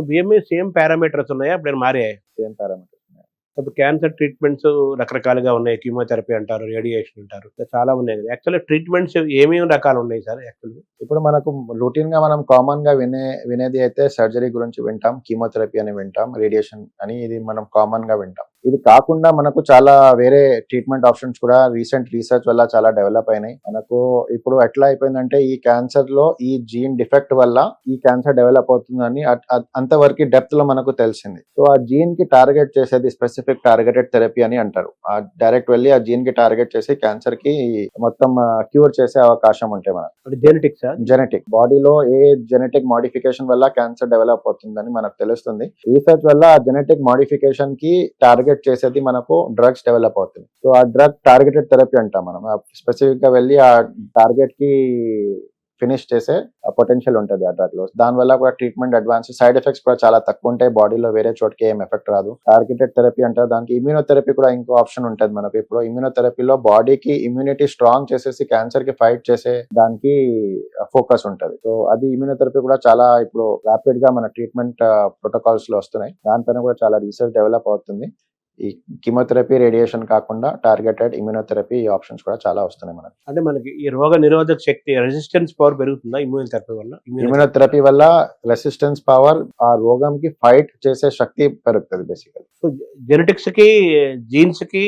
So BMI same parameters ఉన్నాయా? ఇప్పుడు మారాయి? సేమ్ పారామీటర్స్ ఇప్పుడు క్యాన్సర్ ట్రీట్మెంట్స్ రకరకాలుగా ఉన్నాయి. కీమోథెరపీ అంటారు రేడియేషన్ అంటారు. చాలా ఉన్నాయి కదా. యాక్చువల్లీ ట్రీట్మెంట్స్ ఏమేమి రకాలు ఉన్నాయి సార్? యాక్చువల్గా ఇప్పుడు మనకు రొటీన్గా మనం కామన్గా వినే వినేది అయితే సర్జరీ గురించి వింటాం కీమోథెరపీ అని వింటాం రేడియేషన్ అని ఇది మనం కామన్గా వింటాం. ఇది కాకుండా మనకు చాలా వేరే ట్రీట్మెంట్ ఆప్షన్స్ కూడా రీసెంట్ రీసెర్చ్ వల్ల చాలా డెవలప్ అయినాయి. మనకు ఇప్పుడు ఎట్లా అయిపోయిందంటే ఈ క్యాన్సర్లో ఈ జీన్ డిఫెక్ట్ వల్ల ఈ క్యాన్సర్ డెవలప్ అవుతుందని అంతవరకు డెప్త్లో మనకు తెలిసింది. సో ఆ జీన్కి టార్గెట్ చేసేది స్పెసిఫిక్ టార్గెటెడ్ థెరపీ అని అంటారు. ఆ డైరెక్ట్ వెళ్ళి ఆ జీన్కి టార్గెట్ చేసి క్యాన్సర్కి మొత్తం క్యూర్ చేసే అవకాశం ఉంటాయి మనకు. జెనెటిక్స్? జెనెటిక్. బాడీలో ఏ జెనెటిక్ మోడిఫికేషన్ వల్ల క్యాన్సర్ డెవలప్ అవుతుందని మనకు తెలుస్తుంది. రీసెర్చ్ వల్ల ఆ జెనెటిక్ మోడిఫికేషన్కి టార్గెట్ చేసేది మనకు డ్రగ్స్ డెవలప్ అవుతుంది సో ఆ డ్రగ్ టార్గెటెడ్ థెరపీ అంటాం మనం. స్పెసిఫిక్గా వెళ్ళి ఆ టార్గెట్కి ఫినిష్ చేసే పొటెన్షియల్ ఉంటుంది ఆ డ్రగ్లో దాని వల్ల కూడా ట్రీట్మెంట్ అడ్వాన్స్ సైడ్ ఎఫెక్ట్స్ కూడా చాలా తక్కువ ఉంటాయి. బాడీలో వేరే చోటుకి ఏం ఎఫెక్ట్ రాదు. టార్గెటెడ్ థెరపీ అంటారు దానికి ఇమ్యూనోథెరపీ కూడా ఇంకో ఆప్షన్ ఉంటుంది మనకు ఇప్పుడు. ఇమ్యూనోథెరపీలో బాడీకి ఇమ్యూనిటీ స్ట్రాంగ్ చేసేసి క్యాన్సర్కి ఫైట్ చేసే దానికి ఫోకస్ ఉంటుంది. సో అది ఇమ్యూనోథెరపీ కూడా చాలా ఇప్పుడు రాపిడ్గా మన ట్రీట్మెంట్ ప్రోటోకాల్స్లో వస్తున్నాయి. దానిపైన కూడా చాలా రీసెర్చ్ డెవలప్ అవుతుంది. ఈ కీమోథెరపీ రేడియేషన్ కాకుండా టార్గెటెడ్ ఇమ్యూనోథెరపీ ఈ ఆప్షన్స్ కూడా చాలా వస్తున్నాయి మనకి. అంటే మనకి ఈ రోగ నిరోధక శక్తి రెసిస్టెన్స్ పవర్ పెరుగుతుందా ఇమ్యూన్ థెరపీ వల్ల? ఇమ్యూనోథెరపీ వల్ల రెసిస్టెన్స్ పవర్ ఆ రోగంకి ఫైట్ చేసే శక్తి పెరుగుతుంది బేసికల్ సో జెనెటిక్స్కి జీన్స్కి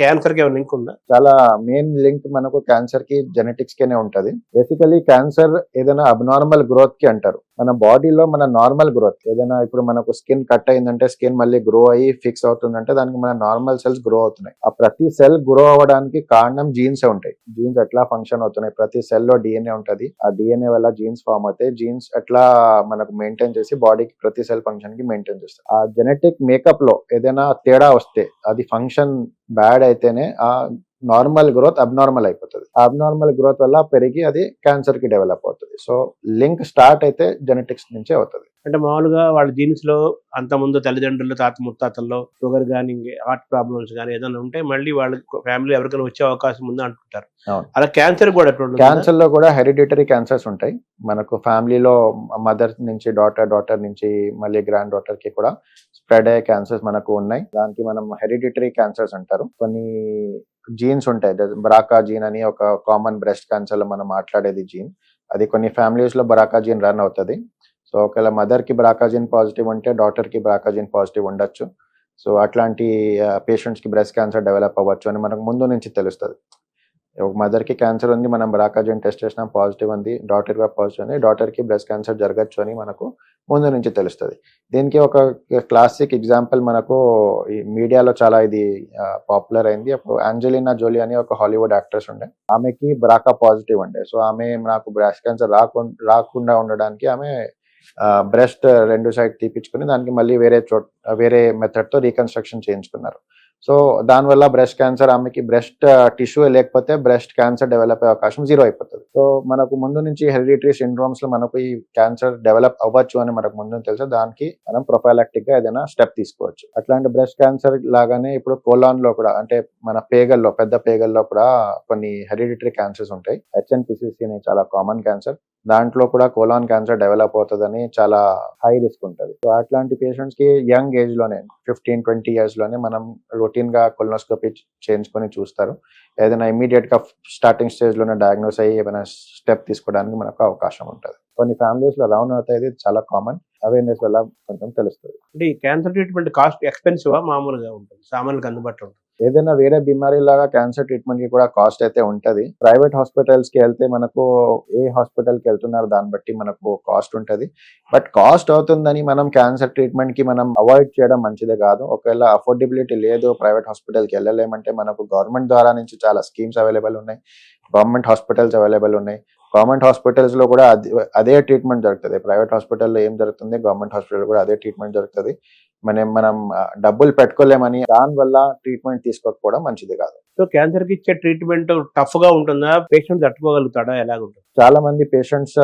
క్యాన్సర్కి ఏమైనా లింక్ ఉందా? చాలా మెయిన్ లింక్ మనకు క్యాన్సర్కి జెనెటిక్స్ కేనే ఉంటది. బేసికలీ క్యాన్సర్ ఏదైనా అబ్నార్మల్ గ్రోత్కి అంటారు. మన బాడీలో మన నార్మల్ గ్రోత్ ఏదైనా ఇప్పుడు మనకు స్కిన్ కట్ అయిందంటే స్కిన్ మళ్ళీ గ్రో అయ్యి ఫిక్స్ అవుతుందంటే దానికి మన నార్మల్ సెల్స్ గ్రో అవుతున్నాయి. ఆ ప్రతి సెల్ గ్రో అవ్వడానికి కారణం జీన్స్ ఉంటాయి. జీన్స్ ఎట్లా ఫంక్షన్ అవుతున్నాయి? ప్రతి సెల్లో డిఎన్ఏ ఉంటది. ఆ డిఎన్ఏ వల్ల జీన్స్ ఫామ్ అవుతాయి. జీన్స్ ఎట్లా మనకు మెయింటైన్ చేసి బాడీకి ప్రతి సెల్ ఫంక్షన్కి మెయింటైన్ చేస్తాయి. ఆ జెనెటిక్ మేకప్లో ఏదైనా తేడా వస్తే అది ఫంక్షన్ బ్యాడ్ అయితేనే ఆ నార్మల్ గ్రోత్ అబ్నార్మల్ అయిపోతుంది. అబ్నార్మల్ గ్రోత్ వల్ల పెరిగి అది క్యాన్సర్కి డెవలప్ అవుతుంది. సో లింక్ స్టార్ట్ అయితే జెనెటిక్స్ నుంచే అవుతుంది. అంటే మామూలుగా వాళ్ళ జీన్స్లో అంత ముందు తల్లిదండ్రులు తాత ముత్తాతల్లో షుగర్ కానీ హార్ట్ ప్రాబ్లమ్స్ కానీ ఏదైనా ఉంటే మళ్ళీ వాళ్ళ ఫ్యామిలీ ఎవరికైనా వచ్చే అవకాశం ఉంది అంటుంటారు. అలా క్యాన్సర్ కూడా? క్యాన్సర్లో కూడా హెరిడిటరీ క్యాన్సర్స్ ఉంటాయి. మనకు ఫ్యామిలీలో మదర్ నుంచి డాటర్ డాటర్ నుంచి మళ్ళీ గ్రాండ్ డాటర్కి కూడా స్ప్రెడ్ అయ్యే క్యాన్సర్స్ మనకు ఉన్నాయి. దానికి మనం హెరిడిటరీ క్యాన్సర్స్ అంటారు. కొన్ని జీన్స్ ఉంటాయి. బరాకా జీన్ అని ఒక కామన్ బ్రెస్ట్ క్యాన్సర్లో మనం మాట్లాడేది జీన్ అది కొన్ని ఫ్యామిలీస్లో బరాకా జీన్ రన్ అవుతుంది. సో ఒకవేళ మదర్కి పాజిటివ్ ఉంటే డాటర్కి పాజిటివ్ ఉండొచ్చు. సో అట్లాంటి పేషెంట్స్కి బ్రెస్ట్ క్యాన్సర్ డెవలప్ అవ్వచ్చు అని మనకు ముందు నుంచి తెలుస్తుంది. ఒక మదర్కి క్యాన్సర్ ఉంది మనం బ్రాకాజిన్ టెస్ట్ చేసినా పాజిటివ్ ఉంది డాటర్ కూడా పాజిటివ్ ఉంది డాటర్కి బ్రెస్ట్ క్యాన్సర్ జరగచ్చు అని మనకు ముందు నుంచి తెలుస్తుంది. దీనికి ఒక క్లాసిక్ ఎగ్జాంపుల్ మనకు ఈ మీడియాలో చాలా ఇది పాపులర్ అయింది. అప్పుడు ఆంజలినా జోలీ అని ఒక హాలీవుడ్ యాక్ట్రెస్ ఉండే. ఆమెకి బ్రాకా పాజిటివ్ ఉండే. సో ఆమె నాకు బ్రెస్ట్ క్యాన్సర్ రాకుండా రాకుండా ఉండడానికి ఆమె బ్రెస్ట్ రెండు సైడ్ తీపించుకుని దానికి మళ్ళీ వేరే చోట్ వేరే మెథడ్తో రీకన్స్ట్రక్షన్ చేయించుకున్నారు. సో దానివల్ల బ్రెస్ట్ క్యాన్సర్ ఆమెకి బ్రెస్ట్ టిష్యూ లేకపోతే బ్రెస్ట్ క్యాన్సర్ డెవలప్ అయ్యే అవకాశం జీరో అయిపోతుంది. సో మనకు ముందు నుంచి హెరిడిటరీ సిండ్రోమ్స్లో మనకు ఈ క్యాన్సర్ డెవలప్ అవ్వచ్చు అని మనకు ముందు తెలుసు. దానికి మనం ప్రొఫైలాక్టిక్గా ఏదైనా స్టెప్ తీసుకోవచ్చు. అట్లాంటి బ్రెస్ట్ క్యాన్సర్ లాగానే ఇప్పుడు కోలాన్లో కూడా అంటే మన పేగల్లో పెద్ద పేగల్లో కూడా కొన్ని హెరిడిటరీ క్యాన్సర్స్ ఉంటాయి. హెచ్ఎన్పిసిసి అనే చాలా కామన్ క్యాన్సర్. దాంట్లో కూడా కోలాన్ క్యాన్సర్ డెవలప్ అవుతుందని చాలా హై రిస్క్ ఉంటుంది. సో అట్లాంటి పేషెంట్స్కి యంగ్ ఏజ్లోనే ఫిఫ్టీన్ ట్వంటీ ఇయర్స్లోనే మనం రొటీన్గా కొలనోస్కోపీ చేయించుకొని చూస్తారు. ఏదైనా ఇమీడియట్గా స్టార్టింగ్ స్టేజ్లోనే డయాగ్నోస్ అయ్యి ఏమైనా స్టెప్ తీసుకోవడానికి మనకు అవకాశం ఉంటుంది. కొన్ని ఫ్యామిలీస్లో రౌన్ అవుతాయి చాలా కామన్ అవేర్నెస్ వల్ల కొంచెం తెలుస్తుంది. అంటే ఈ క్యాన్సర్ ట్రీట్మెంట్ కాస్ట్ ఎక్స్పెన్సివ్ మామూలుగా ఉంటుంది. సామాన్యులకు అందుబాటులో ఉంటుంది. ఏదైనా వేరే బీమారీ లాగా క్యాన్సర్ ట్రీట్మెంట్కి కూడా కాస్ట్ అయితే ఉంటది. ప్రైవేట్ హాస్పిటల్స్కి వెళ్తే మనకు ఏ హాస్పిటల్కి వెళ్తున్నారు దాన్ని బట్టి మనకు కాస్ట్ ఉంటది. బట్ కాస్ట్ అవుతుందని మనం క్యాన్సర్ ట్రీట్మెంట్కి మనం అవాయిడ్ చేయడం మంచిదే కాదు. ఒకవేళ అఫోర్డబిలిటీ లేదు ప్రైవేట్ హాస్పిటల్కి వెళ్ళలేమంటే మనకు గవర్నమెంట్ ద్వారా నుంచి చాలా స్కీమ్స్ అవైలబుల్ ఉన్నాయి. గవర్నమెంట్ హాస్పిటల్స్ అవైలబుల్ ఉన్నాయి. గవర్నమెంట్ హాస్పిటల్స్లో కూడా అదే- అదే ట్రీట్మెంట్ జరుగుతుంది ప్రైవేట్ హాస్పిటల్లో ఏం జరుగుతుంది? గవర్నమెంట్ హాస్పిటల్ కూడా అదే ట్రీట్మెంట్ జరుగుతుంది మనం మనం డబ్బులు పెట్టుకోలేమని దాని వల్ల ట్రీట్మెంట్ తీసుకోకపోవడం మంచిది కాదు. సో క్యాన్సర్కి ఇచ్చే ట్రీట్మెంట్ టఫ్గా ఉంటుందా? పేషెంట్ తట్టుకోగలుగుతాడా? ఎలాగుంటుంది? చాలా మంది పేషెంట్స్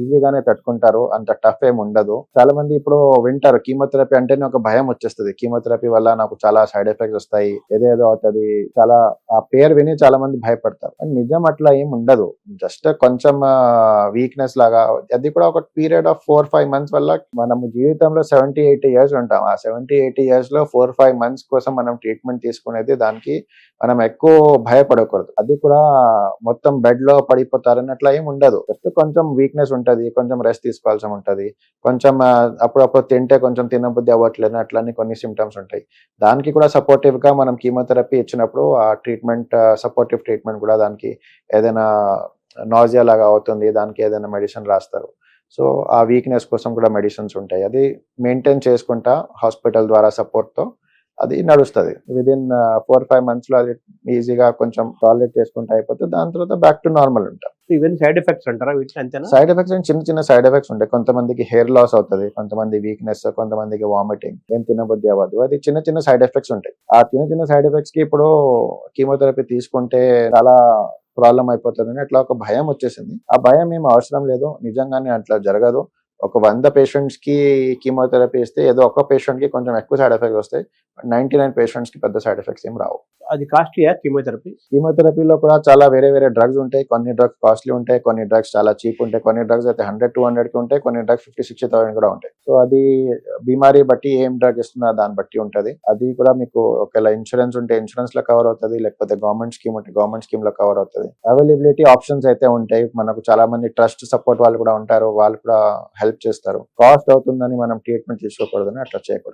ఈజీగానే తట్టుకుంటారు. అంత టఫ్ ఏం ఉండదు. చాలా మంది ఇప్పుడు వింటారు కీమోథెరపీ అంటేనే ఒక భయం వచ్చేస్తుంది. కీమోథెరపీ వల్ల నాకు చాలా సైడ్ ఎఫెక్ట్స్ వస్తాయి ఏదేదో అవుతుంది. చాలా ఆ పేరు విని చాలా మంది భయపడతారు. నిజం అట్లా ఏం ఉండదు. జస్ట్ కొంచెం వీక్నెస్ లాగా అది కూడా ఒక period of four five months వల్ల మనం జీవితంలో సెవెంటీ ఎయిటీ ఇయర్స్ ఉంటాం. ఆ సెవెంటీ ఎయిటీ ఇయర్స్లో ఫోర్ ఫైవ్ మంత్స్ కోసం మనం ట్రీట్మెంట్ తీసుకునేది దానికి మనం ఎక్కువ భయపడకూడదు. అది కూడా మొత్తం బెడ్లో పడిపోతారని అట్లా ఏమి ఉండదు. జస్ట్ కొంచెం వీక్నెస్ ఉంటుంది కొంచెం రెస్ట్ తీసుకోవాల్సి ఉంటుంది కొంచెం అప్పుడప్పుడు తింటే కొంచెం తినబుద్ధి అవ్వట్లేదు అట్లని కొన్ని సిమ్టమ్స్ ఉంటాయి. దానికి కూడా సపోర్టివ్గా మనం కీమోథెరపీ ఇచ్చినప్పుడు ఆ ట్రీట్మెంట్ సపోర్టివ్ ట్రీట్మెంట్ కూడా దానికి ఏదైనా నాజియా లాగా అవుతుంది దానికి ఏదైనా మెడిసిన్ రాస్తారు. సో ఆ వీక్నెస్ కోసం కూడా మెడిసిన్స్ ఉంటాయి. అది మెయింటైన్ చేసుకుంటా హాస్పిటల్ ద్వారా సపోర్ట్తో తో అది నడుస్తుంది. విదిన్ ఫోర్ ఫైవ్ మంత్స్లో అది ఈజీగా కొంచెం టాయిలెట్ చేసుకుంటే అయిపోతే దాని తర్వాత బ్యాక్ టు నార్మల్ ఉంటాం. సో ఇవన్నీ సైడ్ ఎఫెక్ట్స్ అంటారా వీటికి అంతేనా? సైడ్ ఎఫెక్ట్స్ చిన్న చిన్న సైడ్ ఎఫెక్ట్స్ ఉంటాయి. కొంతమందికి హెయిర్ లాస్ అవుతుంది కొంతమంది వీక్నెస్ కొంతమందికి వామిటింగ్ ఏం తినబుద్ధి అవ్వదు. అది చిన్న చిన్న సైడ్ ఎఫెక్ట్స్ ఉంటాయి. ఆ చిన్న చిన్న సైడ్ ఎఫెక్ట్స్కి ఇప్పుడు కీమోథెరపీ తీసుకుంటే చాలా ప్రాబ్లం అయిపోతుందని అట్లా ఒక భయం వచ్చేసింది. ఆ భయం ఏం అవసరం లేదు. నిజంగానే అట్లా జరగదు. ఒక వంద పేషెంట్స్కి కీమోథెరపీ ఇస్తే ఏదో ఒక పేషెంట్కి కొంచెం ఎక్కువ సైడ్ ఎఫెక్ట్స్ వస్తాయి. నైన్టీ నైన్ పేషెంట్స్కి పెద్ద సైడ్ ఎఫెక్ట్స్ ఏం రావు. అది కాస్ట్లీయా? కీమోథెరపీ? కీమోథెరపీలో కూడా చాలా వేరే వేరే డ్రగ్స్ ఉంటాయి. కొన్ని డ్రగ్స్ కాస్ట్లీ ఉంటాయి కొన్ని డ్రగ్స్ చాలా చీప్ ఉంటాయి. కొన్ని డ్రగ్స్ అయితే హండ్రెడ్ టూ హండ్రెడ్కి ఉంటాయి. కొన్ని డ్రగ్స్ ఫిఫ్టీ సిక్స్టీ థౌసండ్ కూడా ఉంటాయి. సో అది బీమారీ బట్టి ఏం డ్రగ్ ఇస్తున్నారు దాన్ని బట్టి ఉంటది. అది కూడా మీకు ఒకవేళ ఇన్సూరెన్స్ ఉంటే ఇన్సూరెన్స్లో కవర్ అవుతుంది లేకపోతే గవర్నమెంట్ స్కీమ్ ఉంటే గవర్నమెంట్ స్కీమ్లో కవర్ అవుతుంది. అవైలబిలిటీ ఆప్షన్స్ అయితే ఉంటాయి. మనకు చాలా మంది ట్రస్ట్ సపోర్ట్ వాళ్ళు కూడా ఉంటారు. వాళ్ళు కూడా హెల్ప్ చేస్తారు. కాస్ట్ అవుతుందని మనం ట్రీట్మెంట్ తీసుకోకూడదని అట్లా చేయకూడదు.